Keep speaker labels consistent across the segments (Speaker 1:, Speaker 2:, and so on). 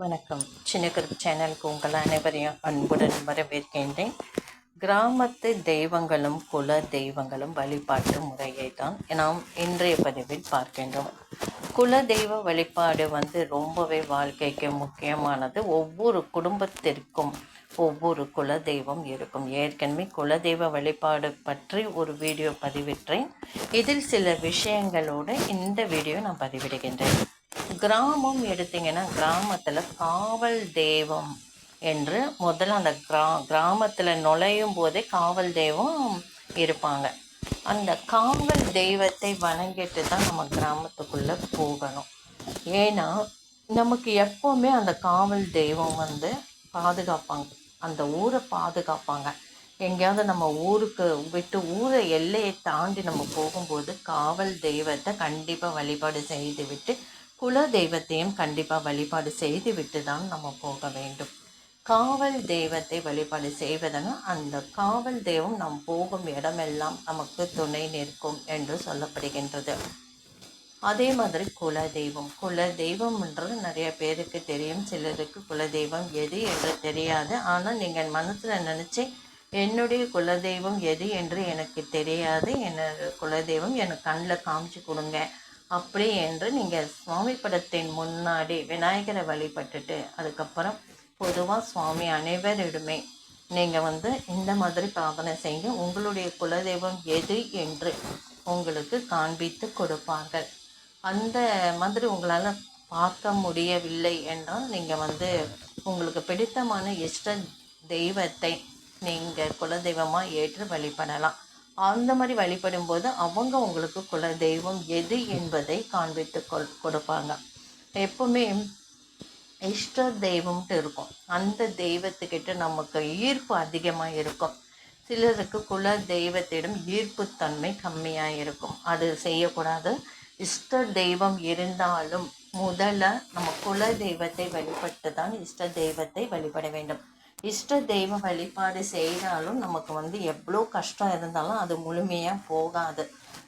Speaker 1: வணக்கம். சின்ன கருப்பு சேனலுக்கு உங்கள் அனைவரையும் அன்புடன் வரவேற்கின்றேன். கிராமத்து தெய்வங்களும் குல தெய்வங்களும் வழிபாட்டு முறையை தான் நாம் இன்றைய பதிவில் பார்க்கின்றோம். குல தெய்வ வழிபாடு வந்து ரொம்பவே வாழ்க்கைக்கு முக்கியமானது. ஒவ்வொரு குடும்பத்திற்கும் ஒவ்வொரு குல தெய்வம் இருக்கும். ஏற்கனவே குல தெய்வ வழிபாடு பற்றி ஒரு வீடியோ பதிவிட்டேன். இதில் சில விஷயங்களோடு இந்த வீடியோ நான் பதிவிடுகின்றேன். கிராமம் எடுத்தீங்கன்னா கிராமத்தில் காவல் தெய்வம் என்று முதல்ல அந்த கிரா கிராமத்தில் நுழையும் போதே காவல் தெய்வம் இருப்பாங்க. அந்த காவல் தெய்வத்தை வணங்கிட்டு தான் நம்ம கிராமத்துக்குள்ளே போகணும். ஏன்னா நமக்கு எப்போவுமே அந்த காவல் தெய்வம் வந்து பாதுகாப்பாங்க. அந்த ஊரை பாதுகாப்பாங்க. எங்கேயாவது நம்ம ஊருக்கு விட்டு ஊரை எல்லையை தாண்டி நம்ம போகும்போது காவல் தெய்வத்தை கண்டிப்பாக வழிபாடு செய்து விட்டு குல தெய்வத்தையும் கண்டிப்பாக வழிபாடு செய்து விட்டு தான் நம்ம போக வேண்டும். காவல் தெய்வத்தை வழிபாடு செய்வதனால் அந்த காவல் தெய்வம் நாம் போகும் இடமெல்லாம் நமக்கு துணை நிற்கும் என்று சொல்லப்படுகின்றது. அதே மாதிரி குல தெய்வம் குல தெய்வம்ன்றது நிறைய பேருக்கு தெரியும் சிலருக்கு குல தெய்வம் எது என்று தெரியாது. ஆனால் நீங்கள் மனசில் நினச்சி என்னுடைய குலதெய்வம் எது என்று எனக்கு தெரியாது. என்ன குலதெய்வம் எனக்கு கண்ணில் காமிச்சு கொடுங்க. அப்படி என்று நீங்கள் சுவாமி படத்தின் முன்னாடி விநாயகரை வழிபட்டுட்டு அதுக்கப்புறம் பொதுவாக சுவாமி அனைவரிடமே நீங்கள் வந்து இந்த மாதிரி பிரார்த்தனை செய்ய உங்களுடைய குலதெய்வம் எது என்று உங்களுக்கு காண்பித்து கொடுப்பார்கள். அந்த மாதிரி உங்களால் பார்க்க முடியவில்லை என்றால் நீங்கள் வந்து உங்களுக்கு பிடித்தமான இஷ்ட தெய்வத்தை நீங்கள் குலதெய்வமாக ஏற்று வழிபடலாம். அந்த மாதிரி வழிபடும் போது அவங்க உங்களுக்கு குல தெய்வம் எது என்பதை காண்பித்து கொள் கொடுப்பாங்க. எப்பவுமே இஷ்ட தெய்வம்ட்டு இருக்கும். அந்த தெய்வத்துக்கிட்ட நமக்கு ஈர்ப்பு அதிகமாக இருக்கும். சிலருக்கு குல தெய்வத்திடம் ஈர்ப்புத்தன்மை கம்மியாக இருக்கும். அது செய்யக்கூடாது. இஷ்ட தெய்வம் இருந்தாலும் முதல்ல நம்ம குல தெய்வத்தை வழிபட்டு தான் இஷ்ட தெய்வத்தை வழிபட வேண்டும். இஷ்ட தெய்வ வழிபாடு செய்தாலும் நமக்கு வந்து எவ்வளோ கஷ்டம் இருந்தாலும் அது முழுமையாக போகாது.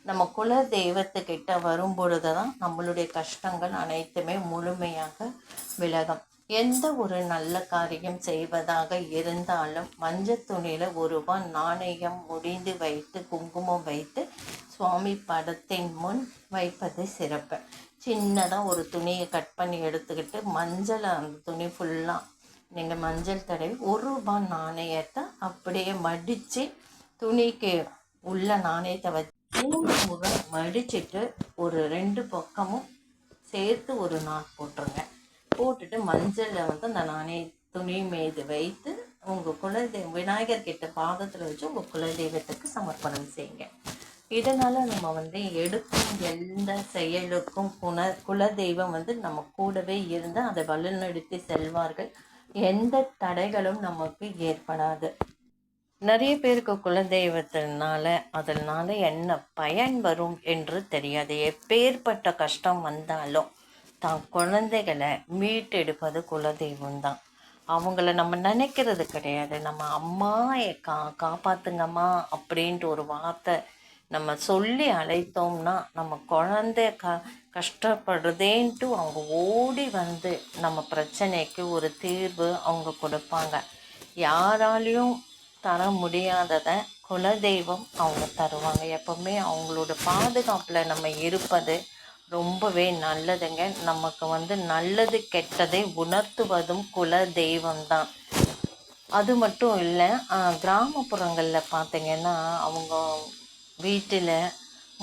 Speaker 1: நம்ம குல தெய்வத்துக்கிட்ட வரும் பொழுது தான் நம்மளுடைய கஷ்டங்கள் அனைத்துமே முழுமையாக விலகும். எந்த ஒரு நல்ல காரியம் செய்வதாக இருந்தாலும் மஞ்சள் துணியில் ஒரு ரூபாய் நாணயம் முடிந்து வைத்து குங்குமம் வைத்து சுவாமி படத்தின் முன் வைப்பது சிறப்பு. சின்னதாக ஒரு துணியை கட் பண்ணி எடுத்துக்கிட்டு மஞ்சளை அந்த துணி ஃபுல்லாக நீங்கள் மஞ்சள் தடவி ஒரு ரூபாய் நாணயத்தை அப்படியே மடித்து துணிக்கு உள்ள நாணயத்தை வச்சு மூணு முறை மடிச்சிட்டு ஒரு ரெண்டு பக்கமும் சேர்த்து ஒரு நாட் போட்டுருங்க. போட்டுட்டு மஞ்சளில் வந்து அந்த நாணய துணி மீது வைத்து உங்கள் குலதெய்வம் விநாயகர் கிட்ட பாதத்தில் வச்சு உங்கள் குலதெய்வத்துக்கு சமர்ப்பணம் செய்யுங்க. இதனால் நம்ம வந்து எடுக்கும் எந்த செயலுக்கும் குண குலதெய்வம் வந்து நம்ம கூடவே இருந்து அதை வழிநடத்தி செல்வார்கள். எந்த தடைகளும் நமக்கு ஏற்படாது. நிறைய பேருக்கு குலதெய்வத்தினால அதனால என்ன பயன் வரும் என்று தெரியாது. எப்பேற்பட்ட கஷ்டம் வந்தாலும் தான் குழந்தைகளை மீட்டெடுப்பது குலதெய்வம் தான். அவங்கள நம்ம நினைக்கிறது கிடையாது. நம்ம அம்மா கா காப்பாத்துங்கம்மா அப்படின்ட்டு ஒரு வார்த்தை நம்ம சொல்லி அழைத்தோம்னா நம்ம குழந்தை க கஷ்டப்படுறதேன்ட்டு அவங்க ஓடி வந்து நம்ம பிரச்சனைக்கு ஒரு தீர்வு அவங்க கொடுப்பாங்க. யாராலையும் தர முடியாததை குலதெய்வம் அவங்க தருவாங்க. எப்பவுமே அவங்களோட பாதுகாப்பில் நம்ம இருப்பது ரொம்பவே நல்லதுங்க. நமக்கு வந்து நல்லது கெட்டதை உணர்த்துவதும் குல தெய்வம் தான் அது மட்டும் இல்லை கிராமப்புறங்களில் பார்த்தீங்கன்னா அவங்க வீட்டில்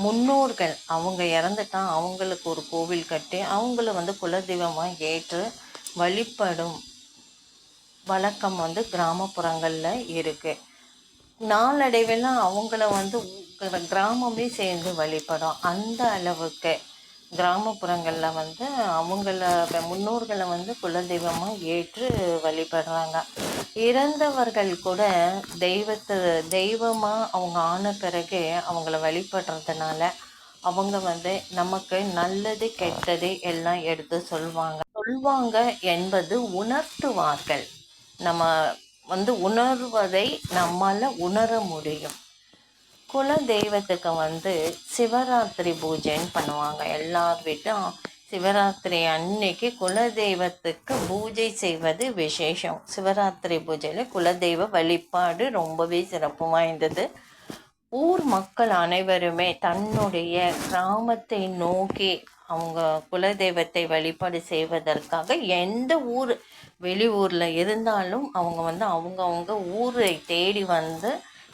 Speaker 1: முன்னோர்கள் அவங்க இறந்துட்டா அவங்களுக்கு ஒரு கோவில் கட்டி அவங்கள வந்து குலதெய்வமாக ஏற்று வழிபடும் வழக்கம் வந்து கிராமப்புறங்களில் இருக்குது நாளடைவில் அவங்கள வந்து கிராமமே சேர்ந்து வழிபடும். அந்த அளவுக்கு கிராமப்புறங்களில் வந்து அவங்கள முன்னோர்களை வந்து குலதெய்வமாக ஏற்று வழிபடுறாங்க. இறந்தவர்கள் கூட தெய்வத்தை தெய்வமாக அவங்க ஆன பிறகு அவங்கள வழிபடுறதுனால அவங்க வந்து நமக்கு நல்லது கெட்டது எல்லாம் எடுத்து சொல்வாங்க. சொல்வாங்க என்பது உணர்த்துவார்கள். நம்ம வந்து உணர்வதை நம்மால் உணர முடியும். குல தெய்வத்துக்கு வந்து சிவராத்திரி பூஜைன்னு பண்ணுவாங்க. எல்லார் வீட்டும் சிவராத்திரி அன்னைக்கு குலதெய்வத்துக்கு பூஜை செய்வது விசேஷம். சிவராத்திரி பூஜையில் குலதெய்வ வழிபாடு ரொம்பவே சிறப்பு வாய்ந்தது. ஊர் மக்கள் அனைவருமே தன்னுடைய கிராமத்தை நோக்கி அவங்க குலதெய்வத்தை வழிபாடு செய்வதற்காக எந்த ஊர் வெளியூரில் இருந்தாலும் அவங்க வந்து அவங்கவுங்க ஊரை தேடி வந்து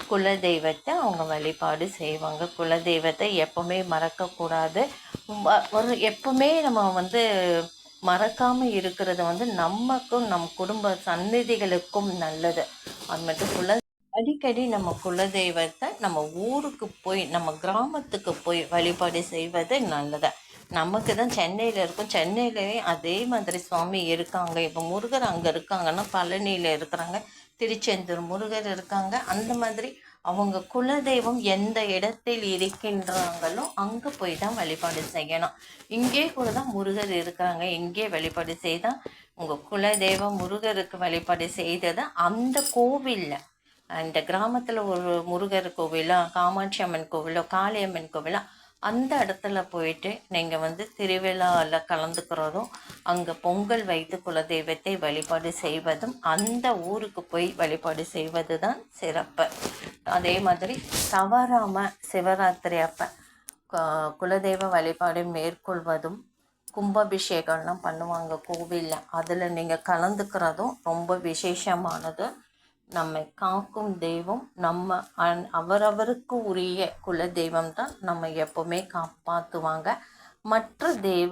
Speaker 1: குலதெய்வத்தை அவங்க வழிபாடு செய்வாங்க. குலதெய்வத்தை எப்பவுமே மறக்கக்கூடாது. ஒரு எப்பவுமே நம்ம வந்து மறக்காமல் இருக்கிறது வந்து நமக்கும் நம் குடும்ப சந்நிதிகளுக்கும் நல்லது. அது மட்டும் குல அடிக்கடி நம்ம குலதெய்வத்தை நம்ம ஊருக்கு போய் நம்ம கிராமத்துக்கு போய் வழிபாடு செய்வது நல்லது. நமக்கு தான் சென்னையில் இருக்கும். சென்னையிலேயே அதே மாதிரி சுவாமி இருக்காங்க. இப்போ முருகர் அங்கே இருக்காங்கன்னா பழனியில் இருக்கிறாங்க. திருச்செந்தூர் முருகர் இருக்காங்க. அந்த மாதிரி அவங்க குலதெய்வம் எந்த இடத்தில் இருக்கின்றாங்களோ அங்கே போய் தான் வழிபாடு செய்யணும். இங்கே கூட தான் முருகர் இருக்கிறாங்க இங்கே வழிபாடு செய்தால் உங்கள் குலதெய்வம் முருகருக்கு வழிபாடு செய்ததை அந்த கோவிலில். இந்த கிராமத்தில் ஒரு முருகர் கோவிலோ காமாட்சி அம்மன் கோவிலோ காளியம்மன் கோவிலோ அந்த இடத்துல போயிட்டு நீங்கள் வந்து திருவிழாவில் கலந்துக்கிறதும் அங்கே பொங்கல் வைத்து குலதெய்வத்தை வழிபாடு செய்வதும் அந்த ஊருக்கு போய் வழிபாடு செய்வது தான் சிறப்பு. அதே மாதிரி தவறாமல் சிவராத்திரி அப்போ குலதெய்வ வழிபாடு மேற்கொள்வதும் கும்பாபிஷேகம்லாம் பண்ணுவாங்க கோவிலில். அதில் நீங்கள் கலந்துக்கிறதும் ரொம்ப விசேஷமானது. நம்மை காக்கும் தெய்வம் நம்ம அவரவருக்கு உரிய குல தெய்வம் தான் நம்ம எப்போவுமே காப்பாற்றுவாங்க மற்ற தெய்வ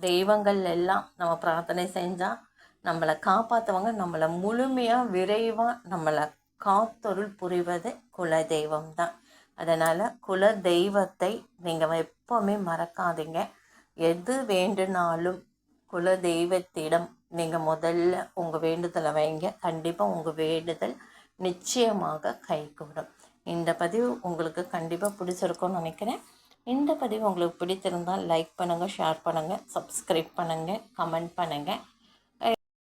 Speaker 1: தெய்வங்கள் எல்லாம் நம்ம பிரார்த்தனை செஞ்சால் நம்மளை காப்பாற்றுவாங்க நம்மளை முழுமையாக விரைவாக நம்மளை காத்தொருள் புரிவது குல தெய்வம் தான். அதனால் குல தெய்வத்தை நீங்கள் எப்போவுமே மறக்காதீங்க. எது வேண்டுனாலும் குல தெய்வத்திடம் நீங்கள் முதல்ல உங்கள் வேண்டுதலை வைங்க. கண்டிப்பாக உங்கள் வேண்டுதல் நிச்சயமாக கைகூடும். இந்த பதிவு உங்களுக்கு கண்டிப்பாக பிடிச்சிருக்கும்னு நினைக்கிறேன். இந்த பதிவு உங்களுக்கு பிடித்திருந்தால் லைக் பண்ணுங்கள் ஷேர் பண்ணுங்கள் சப்ஸ்கிரைப் பண்ணுங்கள் கமெண்ட் பண்ணுங்கள்